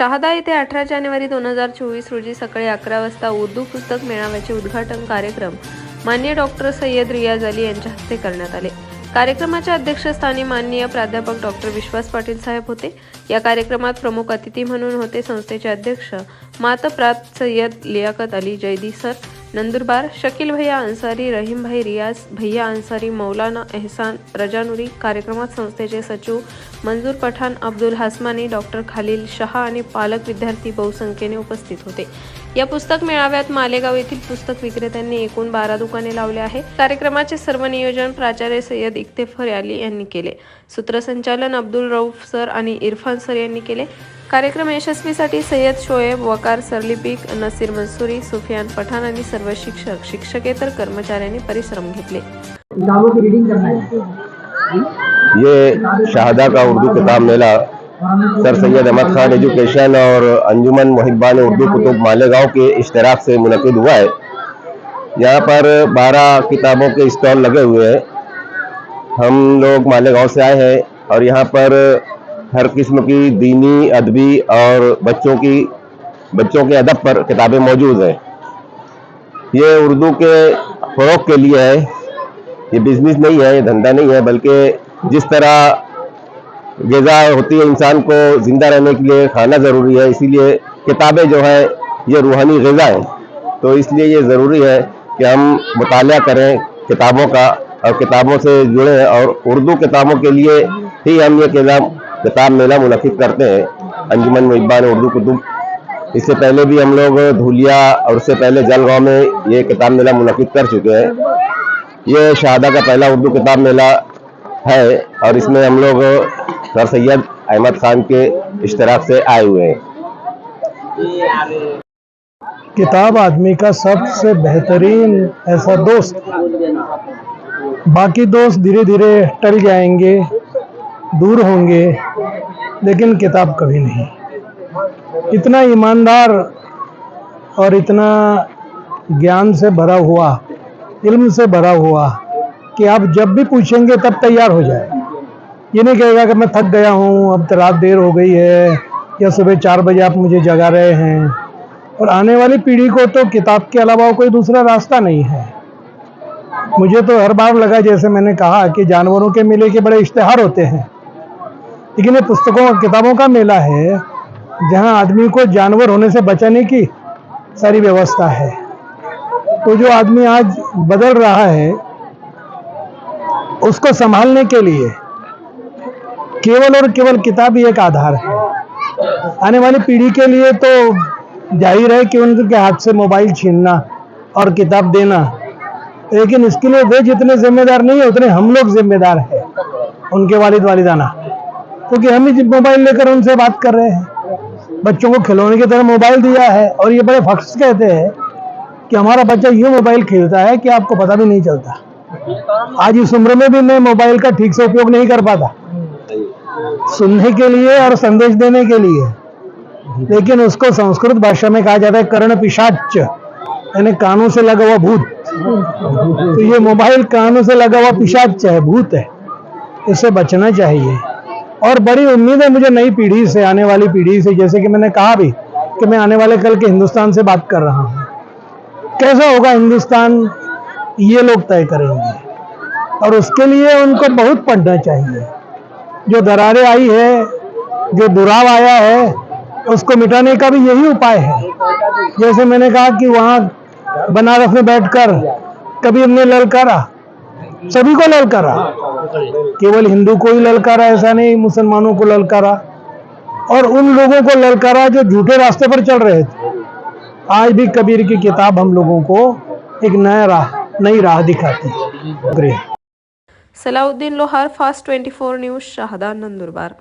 शहादा येथे अठरा जानेवारी दोन हजार चोवीस रोजी सकाळी अकरा वाजता उर्दू पुस्तक मेळाव्याचे उद्घाटन कार्यक्रम मान्य डॉक्टर सय्यद रियाज अली यांच्या हस्ते करण्यात आले. कार्यक्रमाच्या अध्यक्षस्थानी माननीय प्राध्यापक डॉक्टर विश्वास पाटील साहेब होते. या कार्यक्रमात प्रमुख अतिथी म्हणून होते संस्थेचे अध्यक्ष मातप्रात सय्यद लियाकत अली जैदी सर नंदुरबार शकील भैया अन्सारी रहीम भाई रियाज भैया अन्सारी मौलाना एहसान रजानुरी कार्यक्रमात संस्थेचे सचिव मंजूर पठाण अब्दुल हासमानी डॉक्टर खालील शहा आणि पालक विद्यार्थी बहुसंख्येने उपस्थित होते. या पुस्तक मेळाव्यात मालेगाव येथील पुस्तक विक्रेत्यांनी एकूण बारा दुकाने लावले आहे कार्यक्रमाचे सर्व नियोजन प्राचार्य सय्यद इक्तेफर अली यांनी केले. सूत्रसंचालन अब्दुल रऊफ सर आणि इरफान सर यांनी केले. कार्यक्रम यशस्वीसाठी सय्यद शोएब वकार सरलिपिक नसीर मंसुरी सुफियान पठाण आणि सर्व शिक्षक शिक्षकेतर कर्मचाऱ्यांनी परिश्रम घेतले. है ये शहादा का उर्दू किताब मेला सर, सैयद अहमद खान एजुकेशन और अंजुमन मुहिबान उर्दू कुतुब मालेगांव के इश्तराक से मुनद हुआ है। यहाँ पर 12 किताबों के स्टॉल लगे हुए हैं। हम लोग मालेगांव से आए हैं और यहाँ पर हर किस्म की दीनी, अदबी और बच्चों की, बच्चों के अदब पर किताबें मौजूद हैं। ये उर्दू के फ़रोग के लिए है। ये बिज़नेस नहीं है, ये धंधा नहीं है, बल्कि जिस तरह गज़ा होती है इंसान को ज़िंदा रहने के लिए, खाना ज़रूरी है, इसीलिए किताबें जो है, ये रूहानी गज़ा है। तो इसलिए ये ज़रूरी है कि हम मुताला करें किताबों का और किताबों से जुड़े और उर्दू किताबों के लिए ही हम ये किताब किताब मेला मुनद करते हैं। अंजुमन मुहिबान उर्दू कुतुब। इससे पहले भी हम लोग धूलिया और उससे पहले जलगांव में ये किताब मेला मुनद कर चुके हैं। ये शहादा का पहला उर्दू किताब मेला है और इसमें हम लोग सर सैयद अहमद खान के इश्तराक से आए हुए हैं। किताब आदमी का सबसे बेहतरीन ऐसा दोस्त। बाकी दोस्त धीरे धीरे टल जाएँगे, दूर होंगे, लेकिन किताब कभी नहीं। इतना ईमानदार और इतना ज्ञान से भरा हुआ, इल्म से भरा हुआ, कि आप जब भी पूछेंगे तब तैयार हो जाए। ये नहीं कहेगा कि मैं थक गया हूँ, अब तो रात देर हो गई है, या सुबह चार बजे आप मुझे जगा रहे हैं। और आने वाली पीढ़ी को तो किताब के अलावा कोई दूसरा रास्ता नहीं है। मुझे तो हर बार लगा जैसे मैंने कहा कि जानवरों के मेले के बड़े इश्तेहार होते हैं। लेकिन ये पुस्तकों और किताबों का मेला है, जहाँ आदमी को जानवर होने से बचाने की सारी व्यवस्था है। तो जो आदमी आज बदल रहा है, उसको संभालने के लिए केवल और केवल किताब ही एक आधार है। आने वाली पीढ़ी के लिए तो ज़ाहिर है कि उनके हाथ से मोबाइल छीनना और किताब देना, लेकिन इसके लिए वे जितने जिम्मेदार नहीं है, उतने हम लोग जिम्मेदार हैं, उनके वालिद वालिदाना। क्योंकि हम ही मोबाइल लेकर उनसे बात कर रहे हैं। बच्चों को खिलौने की तरह मोबाइल दिया है और ये बड़े फख्स कहते हैं कि हमारा बच्चा ये मोबाइल खेलता है कि आपको पता भी नहीं चलता। आज इस उम्र में भी मैं मोबाइल का ठीक से उपयोग नहीं कर पाता। सुनने के लिए और संदेश देने के लिए। लेकिन उसको संस्कृत भाषा में कहा जाता है कर्ण पिशाच। यानी कानों से लगा हुआ भूत। तो ये मोबाइल कानों से लगा हुआ पिशाच है, भूत है। इससे बचना चाहिए। और बड़ी उम्मीद है मुझे नई पीढ़ी से, आने वाली पीढ़ी से, जैसे कि मैंने कहा भी कि मैं आने वाले कल के हिंदुस्तान से बात कर रहा हूँ। कैसा होगा हिंदुस्तान? ये लोग तय करेंगे। और उसके लिए उनको बहुत पढ़ना चाहिए। जो दरारें आई है, जो दुराव आया है, उसको मिटाने का भी यही उपाय है। जैसे मैंने कहा कि वहाँ बनारस में बैठकर कबीर ने ललकारा, सभी को ललकारा। केवल हिंदू को ही ललकारा, ऐसा नहीं, मुसलमानों को ललकारा। और उन लोगों को ललकारा जो झूठे रास्ते पर चल रहे थे। आज भी कबीर की किताब हम लोगों को एक नया राह, नई राह दिखाती है। Salauddin Lohar fast twenty four news Shahada Nandurbar